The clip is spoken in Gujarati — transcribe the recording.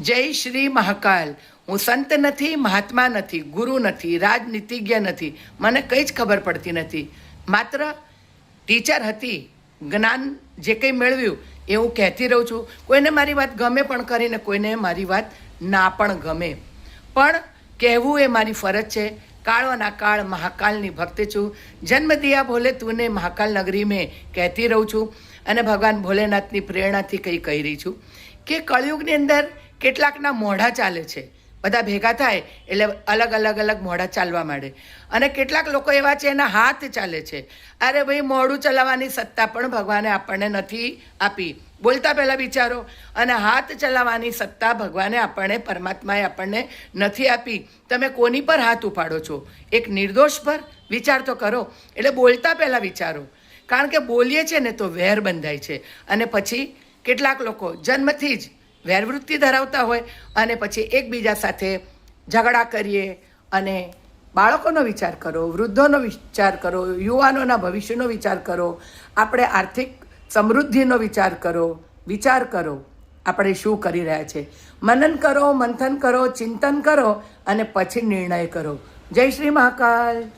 જય શ્રી મહાકાલ. હું સંત નથી, મહાત્મા નથી, ગુરુ નથી, રાજનીતિજ્ઞ નથી. મને કંઈ જ ખબર પડતી નથી. માત્ર ટીચર હતી, જ્ઞાન જે કંઈ મેળવ્યું, એ હું કહેતી રહું છું. કોઈને મારી વાત ગમે પણ કરીને કોઈને મારી વાત ના પણ ગમે. પણ કહેવું એ મારી ફરજ છે. કાળોના કાળ મહાકાલની ભક્ત છું. જન્મ દિયા ભોલે તુને મહાકાલ નગરી મેં કહેતી રહું છું. અને ભગવાન ભોલેનાથની પ્રેરણાથી કંઈ કહી રહી છું. કે કળિયુગની અંદર કેટલાકના મોઢા ચાલે છે. બધા ભેગા થાય એટલે અલગ અલગ અલગ મોઢા ચાલવા માંડે. અને કેટલાક લોકો એવા છે, એના હાથ ચાલે છે. અરે ભાઈ, મોઢું ચલાવવાની સત્તા પણ ભગવાને આપણને નથી આપી. બોલતા પહેલાં વિચારો. અને હાથ ચલાવવાની સત્તા ભગવાને આપણને, પરમાત્માએ આપણને નથી આપી. તમે કોની પર હાથ ઉપાડો છો? એક નિર્દોષ પર? વિચાર તો કરો. એટલે બોલતા પહેલાં વિચારો. કારણ કે બોલીએ છે ને તો વેર બંધાય છે. અને પછી કેટલાક લોકો જન્મથી જ વેરવૃત્તિ ધરાવતા હોય અને પછી એકબીજા સાથે ઝઘડા કરીએ અને બાળકોનો વિચાર કરો, વૃદ્ધોનો વિચાર કરો, યુવાનોના ભવિષ્યનો વિચાર કરો, આપણે આર્થિક સમૃદ્ધિનો વિચાર કરો વિચાર કરો, આપણે શું કરી રહ્યા છે. મનન કરો, મંથન કરો, ચિંતન કરો અને પછી નિર્ણય કરો. જય શ્રી મહાકાલ.